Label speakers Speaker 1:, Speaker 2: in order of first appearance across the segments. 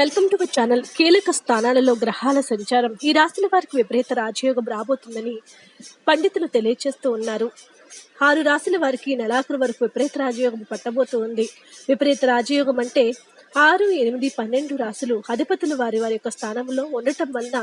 Speaker 1: Welcome to our channel. కీలక స్థానాలలో గ్రహాల సంచారం. ఈ రాశుల వారికి విపరీత రాజయోగం రాబోతుందని పండితులు తెలియజేస్తూ ఉన్నారు. ఆరు రాశుల వారికి నెలాఖరు వరకు విపరీత రాజయోగం పట్టబోతూ ఉంది. విపరీత రాజయోగం అంటే ఆరు ఎనిమిది పన్నెండు రాశులు అధిపతులు వారి వారి యొక్క స్థానంలో ఉండటం వలన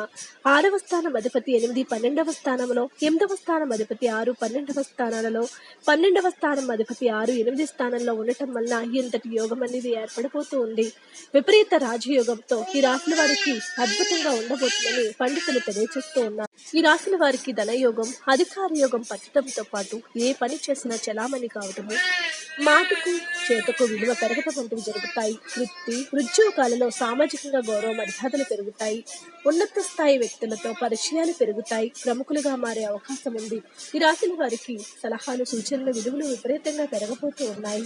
Speaker 1: ఆరవ స్థానం అధిపతి ఎనిమిది పన్నెండవ స్థానంలో ఎనిమిదవ స్థానం అధిపతి ఆరు పన్నెండవ స్థానాలలో పన్నెండవ స్థానం అధిపతి ఆరు ఎనిమిది స్థానంలో ఉండటం వలన ఇంతటి యోగం అనేది ఏర్పడిపోతూ ఉంది. విపరీత రాజయోగంతో ఈ రాశుల వారికి అద్భుతంగా ఉండబోతుందని పండితులు తెలియజేస్తూ ఉన్నారు. ఈ రాసిన వారికి ధనయోగం అధికార యోగం పట్టడంతో పాటు ఏ పని చేసినా చలామణి కావటము మాటకు చేతకు విలువ పెరగటం వంటివి జరుగుతాయి. వృత్తి ఉద్యోగాలలో సామాజికంగా గౌరవ మర్యాదలు పెరుగుతాయి. ఉన్నత స్థాయి వ్యక్తులతో పరిచయాలు పెరుగుతాయి. ప్రముఖులుగా మారే అవకాశం ఉంది. ఈ రాసిన వారికి సలహాలు సూచనలు విలువలు విపరీతంగా పెరగబోతూ ఉన్నాయి.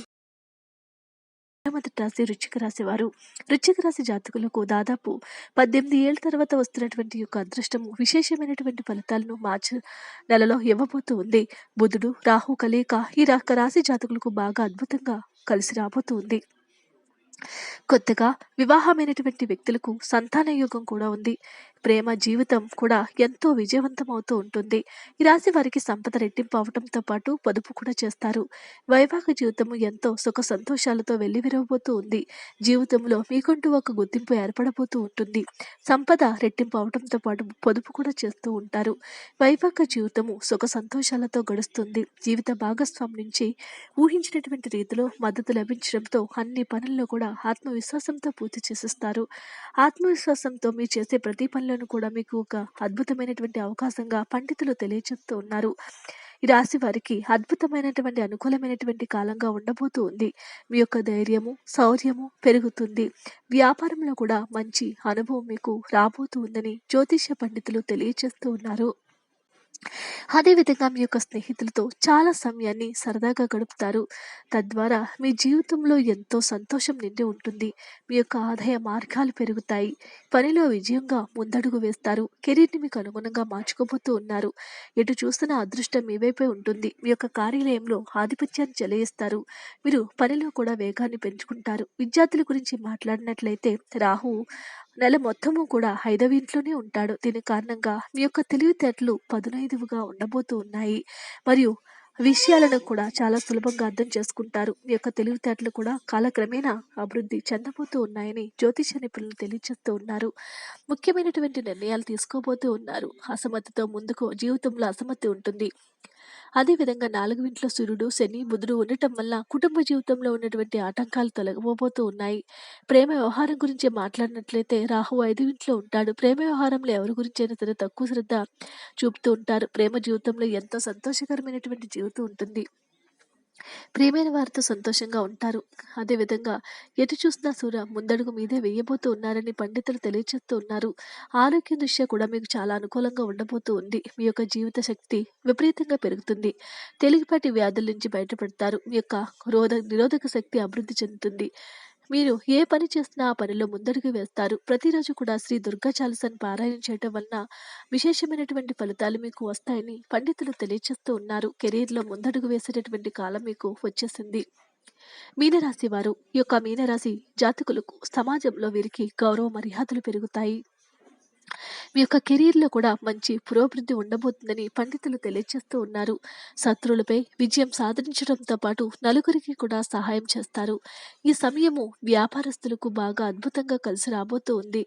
Speaker 1: మొదటి రాశి రుచిక రాశి వారు. రుచిక రాశి జాతకులకు దాదాపు పద్దెనిమిది ఏళ్ళ తర్వాత వస్తున్నటువంటి యొక్క అదృష్టము విశేషమైనటువంటి ఫలితాలను మార్చి నెలలో ఇవ్వబోతూ ఉంది. బుధుడు రాహు కలయిక ఈ రా- రాశి జాతకులకు బాగా అద్భుతంగా కలిసి రాబోతూ ఉంది. కొత్తగా వివాహమైనటువంటి వ్యక్తులకు సంతాన యోగం కూడా ఉంది. ప్రేమ జీవితం కూడా ఎంతో విజయవంతం అవుతూ ఉంటుంది. ఈ రాశి వారికి సంపద రెట్టింపు అవటంతో పాటు పొదుపు కూడా చేస్తారు. వైవాహిక జీవితము ఎంతో సుఖ సంతోషాలతో వెళ్ళివిరవబోతూ ఉంది. జీవితంలో మీకుంటూ ఒక గుర్తింపు ఏర్పడబోతూ ఉంటుంది. సంపద రెట్టింపు అవటంతో పాటు పొదుపు కూడా చేస్తూ ఉంటారు. వైవాహిక జీవితము సుఖ సంతోషాలతో గడుస్తుంది. జీవిత భాగస్వామి నుంచి ఊహించినటువంటి రీతిలో మద్దతు లభించడంతో అన్ని పనుల్లో కూడా ఆత్మవిశ్వాసంతో పూర్తి చేసేస్తారు. ఆత్మవిశ్వాసంతో మీరు చేసే ప్రతి పనిలోనూ కూడా మీకు ఒక అద్భుతమైనటువంటి అవకాశంగా పండితులు తెలియజేస్తూ ఉన్నారు. ఈ రాశి వారికి అద్భుతమైనటువంటి అనుకూలమైనటువంటి కాలంగా ఉండబోతూ ఉంది. మీ యొక్క ధైర్యము శౌర్యము పెరుగుతుంది. వ్యాపారంలో కూడా మంచి అనుభవం మీకు రాబోతూ ఉందని జ్యోతిష పండితులు తెలియజేస్తూ ఉన్నారు. అదేవిధంగా మీ యొక్క స్నేహితులతో చాలా సమయాన్ని సరదాగా గడుపుతారు. తద్వారా మీ జీవితంలో ఎంతో సంతోషం నిండి ఉంటుంది. మీ యొక్క ఆదాయ మార్గాలు పెరుగుతాయి. పనిలో విజయంగా ముందడుగు వేస్తారు. కెరీర్ని మీకు అనుగుణంగా మార్చుకోబోతూ ఉన్నారు. ఎటు చూస్తున్న అదృష్టం మీ వైపే ఉంటుంది. మీ యొక్క కార్యాలయంలో ఆధిపత్యాన్ని చెలయిస్తారు. మీరు పనిలో కూడా వేగాన్ని పెంచుకుంటారు. విద్యార్థుల గురించి మాట్లాడినట్లయితే రాహు నెల మొత్తము కూడా ఐదవ ఇంట్లోనే ఉంటాడు. దీని కారణంగా మీ యొక్క తెలివితేటలు పదునైదువుగా ఉండబోతూ ఉన్నాయి. మరియు విషయాలను కూడా చాలా సులభంగా అర్థం చేసుకుంటారు. మీ యొక్క తెలివితేటలు కూడా కాలక్రమేణా అభివృద్ధి చెందబోతూ ఉన్నాయని జ్యోతిష నిపుణులు తెలియజేస్తూ ఉన్నారు. ముఖ్యమైనటువంటి నిర్ణయాలు తీసుకోబోతూ ఉన్నారు. అసమతితో ముందుకు జీవితంలో అసమతి ఉంటుంది. అదేవిధంగా నాలుగు ఇంట్లో సూర్యుడు శని బుధుడు ఉండటం వల్ల కుటుంబ జీవితంలో ఉన్నటువంటి ఆటంకాలు తొలగబోతూ ఉన్నాయి. ప్రేమ వ్యవహారం గురించి మాట్లాడినట్లయితే రాహు ఐదు ఇంట్లో ఉంటాడు. ప్రేమ వ్యవహారంలో ఎవరి గురించి అయినా సరే తక్కువ శ్రద్ధ చూపుతూ ఉంటారు. ప్రేమ జీవితంలో ఎంతో సంతోషకరమైనటువంటి జీవితం ఉంటుంది. ప్రియమైన వారితో సంతోషంగా ఉంటారు. అదేవిధంగా ఎటు చూసినా సూర్య ముందడుగు మీదే వేయబోతూ ఉన్నారని పండితులు తెలియజేస్తూ ఉన్నారు. ఆరోగ్య దృష్ట్యా కూడా మీకు చాలా అనుకూలంగా ఉండబోతూ ఉంది. మీ యొక్క జీవిత శక్తి విపరీతంగా పెరుగుతుంది. తెలివిపాటి వ్యాధుల నుంచి బయటపడతారు. మీ యొక్క రోధ నిరోధక శక్తి అభివృద్ధి చెందుతుంది. మీరు ఏ పని చేసినా ఆ పనిలో ముందడుగు వేస్తారు. ప్రతిరోజు కూడా శ్రీ దుర్గా చాలీసాను పారాయణ చేయటం వలన విశేషమైనటువంటి ఫలితాలు మీకు వస్తాయని పండితులు తెలియజేస్తూ ఉన్నారు. కెరీర్లో ముందడుగు వేసేటటువంటి కాలం మీకు వచ్చేసింది. మీనరాశి వారు ఈ యొక్క మీనరాశి జాతకులకు సమాజంలో వీరికి గౌరవ మర్యాదలు పెరుగుతాయి. మీ యొక్క కెరీర్లో కూడా మంచి పురోభివృద్ధి ఉండబోతుందని పండితులు తెలియజేస్తూ ఉన్నారు. శత్రువులపై విజయం సాధించడంతో పాటు నలుగురికి కూడా సహాయం చేస్తారు. ఈ సమయము వ్యాపారస్తులకు బాగా అద్భుతంగా కలిసి రాబోతూ ఉంది.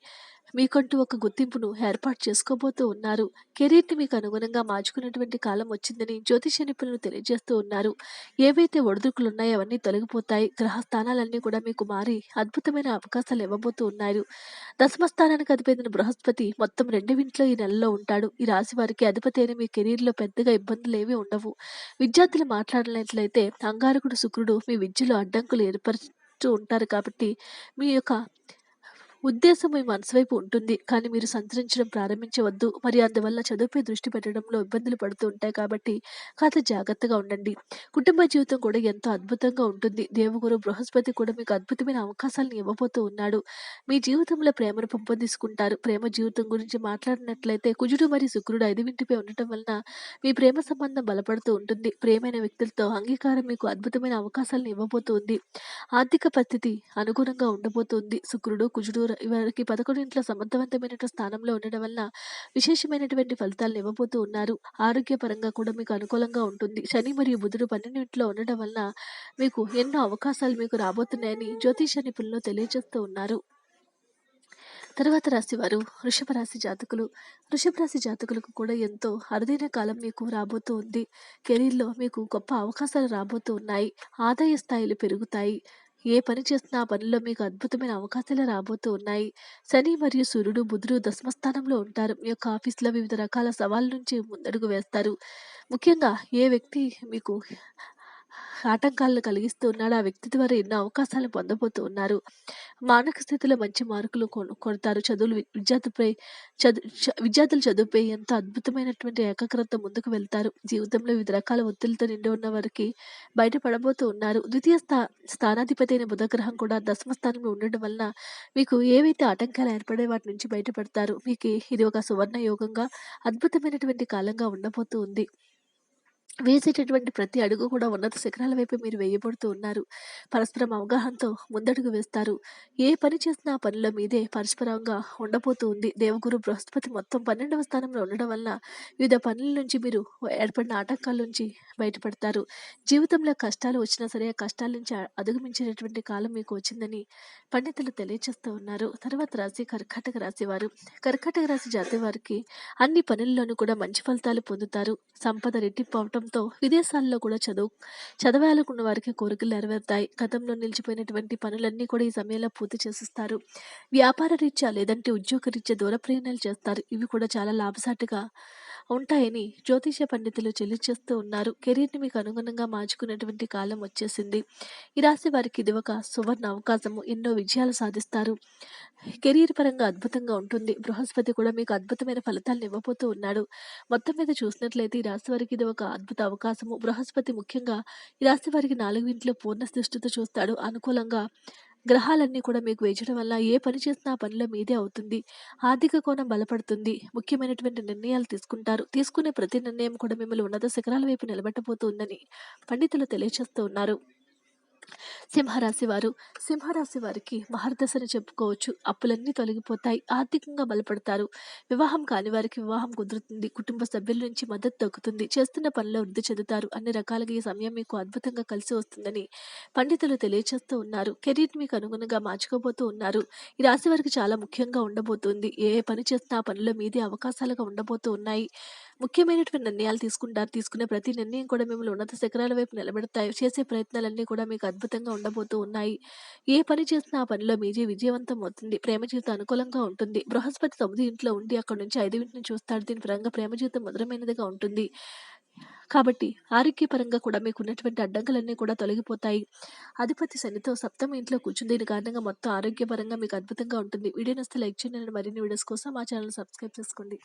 Speaker 1: మీకంటూ ఒక గుర్తింపును ఏర్పాటు చేసుకోబోతూ ఉన్నారు. కెరీర్ని మీకు అనుగుణంగా మార్చుకున్నటువంటి కాలం వచ్చిందని జ్యోతిష నిపుణులు తెలియజేస్తూ ఉన్నారు. ఏవైతే ఒడిదుడుకులు ఉన్నాయో అవన్నీ తొలగిపోతాయి. గ్రహ స్థానాలన్నీ కూడా మీకు మారి అద్భుతమైన అవకాశాలు ఇవ్వబోతూ ఉన్నారు. దశమ స్థానానికి అధిపతి బృహస్పతి మొత్తం రెండు ఇంట్లో ఈ నెలలో ఉంటాడు. ఈ రాశి వారికి అధిపతి అయిన మీ కెరీర్లో పెద్దగా ఇబ్బందులు ఏమీ ఉండవు. విద్యార్థులు మాట్లాడినట్లయితే అంగారకుడు శుక్రుడు మీ విద్యలో అడ్డంకులు ఏర్పరుస్తూ ఉంటారు కాబట్టి మీ యొక్క ఉద్దేశం మీ మనసు వైపు ఉంటుంది. కానీ మీరు సంచరించడం ప్రారంభించవద్దు. మరి అందువల్ల చదువుపై దృష్టి పెట్టడంలో ఇబ్బందులు పడుతూ ఉంటాయి కాబట్టి కాస్త జాగ్రత్తగా ఉండండి. కుటుంబ జీవితం కూడా ఎంతో అద్భుతంగా ఉంటుంది. దేవగురు బృహస్పతి కూడా మీకు అద్భుతమైన అవకాశాలను ఇవ్వబోతూ ఉన్నాడు. మీ జీవితంలో ప్రేమను పెంపొందించుకుంటారు. ప్రేమ జీవితం గురించి మాట్లాడినట్లయితే కుజుడు మరియు శుక్రుడు ఐదు ఉండటం వలన మీ ప్రేమ సంబంధం బలపడుతూ ఉంటుంది. ప్రేమైన వ్యక్తులతో అంగీకారం మీకు అద్భుతమైన అవకాశాలను ఇవ్వబోతుంది ఆర్థిక పరిస్థితి అనుగుణంగా ఉండబోతుంది శుక్రుడు కుజుడు వారికి 11 సమర్థవంతమైన సమర్థవంతమైనటువంటి స్థానంలో ఉండడం వలన విశేషమైనటువంటి ఫలితాలను ఇవ్వబోతూ ఉన్నారు. ఆరోగ్యపరంగా కూడా మీకు అనుకూలంగా ఉంటుంది. శని మరియు బుధుడు పన్నెండింట్లో ఉండడం వలన మీకు ఎన్నో అవకాశాలు మీకు రాబోతున్నాయని జ్యోతిష నిపుణులు తెలియజేస్తూ ఉన్నారు. తర్వాత రాశివారు వృషభ రాశి జాతకులు. వృషభ రాశి జాతకులకు కూడా ఎంతో అరుదైన కాలం మీకు రాబోతూ ఉంది. కెరీర్‌లో మీకు గొప్ప అవకాశాలు రాబోతూ ఉన్నాయి. ఆదాయ స్థాయిలు పెరుగుతాయి. ఏ పని చేసినా ఆ పనిలో మీకు అద్భుతమైన అవకాశాలు రాబోతూ ఉన్నాయి. శని మరియు సూర్యుడు, బుధుడు దశమ స్థానంలో ఉంటారు. మీ యొక్క ఆఫీస్‌లో వివిధ రకాల సవాళ్ళ నుంచి ముందడుగు వేస్తారు. ముఖ్యంగా ఏ వ్యక్తి మీకు ఆటంకాలను కలిగిస్తూ ఉన్నాడు ఆ వ్యక్తి ద్వారా ఎన్నో అవకాశాలను పొందబోతూ ఉన్నారు. మానక స్థితిలో మంచి మార్కులు కొడతారు. చదువులు విద్యార్థిపై చదువు చ చదువుపై ఎంతో అద్భుతమైనటువంటి ఏకాగ్రత ముందుకు వెళ్తారు. జీవితంలో వివిధ రకాల ఒత్తిడితో నిండి ఉన్న వారికి బయటపడబోతూ ఉన్నారు. ద్వితీయ స్థా స్థానాధిపతి అయిన బుధగ్రహం కూడా దశమ స్థానంలో ఉండడం వలన మీకు ఏవైతే ఆటంకాలు ఏర్పడే వాటి నుంచి బయటపడతారు. మీకు ఇది ఒక సువర్ణ యోగంగా అద్భుతమైనటువంటి కాలంగా ఉండబోతూ ఉంది. వేసేటటువంటి ప్రతి అడుగు కూడా ఉన్నత శిఖరాల వైపు మీరు వేయబడుతూ ఉన్నారు. పరస్పరం అవగాహనతో ముందడుగు వేస్తారు. ఏ పని చేసినా ఆ పనిలో మీదే పరస్పరంగా ఉండబోతూ ఉంది. దేవగురు బృహస్పతి మొత్తం 12వ స్థానంలో ఉండడం వలన వివిధ పనుల నుంచి మీరు ఏర్పడిన ఆటంకాల నుంచి బయటపడతారు. జీవితంలో కష్టాలు వచ్చినా సరే ఆ కష్టాల నుంచి అధిగమించేటటువంటి కాలం మీకు వచ్చిందని పండితులు తెలియజేస్తూ ఉన్నారు. తర్వాత రాశి కర్కాటక రాశి వారు. కర్కాటక రాశి జాతి వారికి అన్ని పనుల్లోనూ కూడా మంచి ఫలితాలు పొందుతారు. సంపద రెట్టింపు కావడంతో విదేశాల్లో కూడా చదువు చదవాలనుకున్న వారికి కోరికలు నెరవేరుతాయి. గతంలో నిలిచిపోయినటువంటి పనులన్నీ కూడా ఈ సమయంలో పూర్తి చేసిస్తారు వ్యాపార రీత్యా లేదంటే ఉద్యోగ రీత్యా దూర ప్రయాణాలు చేస్తారు. ఇవి కూడా చాలా లాభసాటిగా ఉంటాయని జ్యోతిష పండితులు చెల్లిచేస్తూ ఉన్నారు. కెరీర్‌ని మీకు అనుగుణంగా మార్చుకునేటువంటి కాలం వచ్చేసింది. ఈ రాశి వారికి ఇది ఒక సువర్ణ అవకాశము. ఎన్నో విజయాలు సాధిస్తారు. కెరీర్ పరంగా అద్భుతంగా ఉంటుంది. బృహస్పతి కూడా మీకు అద్భుతమైన ఫలితాలను ఇవ్వబోతూ ఉన్నాడు. మొత్తం మీద చూసినట్లయితే ఈ రాశి వారికి ఇది ఒక అద్భుత అవకాశము. బృహస్పతి ముఖ్యంగా ఈ రాశి వారికి నాలుగు ఇంట్లో పూర్ణ దృష్టితో చూస్తాడు. అనుకూలంగా గ్రహాలన్నీ కూడా మీకు వేచడం వల్ల ఏ పని చేసినా ఆ పనిలో మీదే అవుతుంది. ఆర్థిక కోణం బలపడుతుంది. ముఖ్యమైనటువంటి నిర్ణయాలు తీసుకుంటారు. తీసుకునే ప్రతి నిర్ణయం కూడా మిమ్మల్ని ఉన్నత శిఖరాల వైపు నిలబెట్టబోతుందని పండితులు తెలియజేస్తూ ఉన్నారు. సింహరాశి వారు. సింహరాశి వారికి మహర్దశని చెప్పుకోవచ్చు. అప్పులన్నీ తొలగిపోతాయి. ఆర్థికంగా బలపడతారు. వివాహం కాని వారికి వివాహం కుదురుతుంది. కుటుంబ సభ్యుల నుంచి మద్దతు దక్కుతుంది. చేస్తున్న పనిలో వృద్ధి చెందుతారు. అన్ని రకాలుగా ఈ సమయం మీకు అద్భుతంగా కలిసి వస్తుందని పండితులు తెలియజేస్తూ ఉన్నారు. కెరీర్ మీకు అనుగుణంగా మార్చుకోబోతూ ఉన్నారు. ఈ రాశి వారికి చాలా ముఖ్యంగా ఉండబోతుంది. ఏ పని చేస్తున్న ఆ పనిలో మీదే అవకాశాలుగా ఉండబోతూ ఉన్నాయి. ముఖ్యమైనటువంటి నిర్ణయాలు తీసుకుంటారు. తీసుకునే ప్రతి నిర్ణయం కూడా మిమ్మల్ని ఉన్నత శిఖరాల వైపు నిలబెడతాయి. చేసే ప్రయత్నాలన్నీ కూడా మీకు అద్భుతంగా ఉండబోతూ ఉన్నాయి. ఏ పని చేసినా ఆ పనిలో మీజే విజయవంతం అవుతుంది. ప్రేమ జీవితం అనుకూలంగా ఉంటుంది. బృహస్పతి తొమ్మిది ఇంట్లో ఉండి అక్కడ నుంచి ఐదు ఇంటిని చూస్తాడు. దీని పరంగా ప్రేమ జీవితం మధురమైనదిగా ఉంటుంది. కాబట్టి ఆరోగ్యపరంగా కూడా మీకు ఉన్నటువంటి అడ్డంకులన్నీ కూడా తొలగిపోతాయి. అధిపతి శనితో సప్తమ ఇంట్లో కూర్చుంది. దీని కారణంగా మొత్తం ఆరోగ్యపరంగా మీకు అద్భుతంగా ఉంటుంది. వీడియో నస్తే లైక్ చేయండి. మరిన్ని వీడియోస్ కోసం మా ఛానల్ సబ్స్క్రైబ్ చేసుకోండి.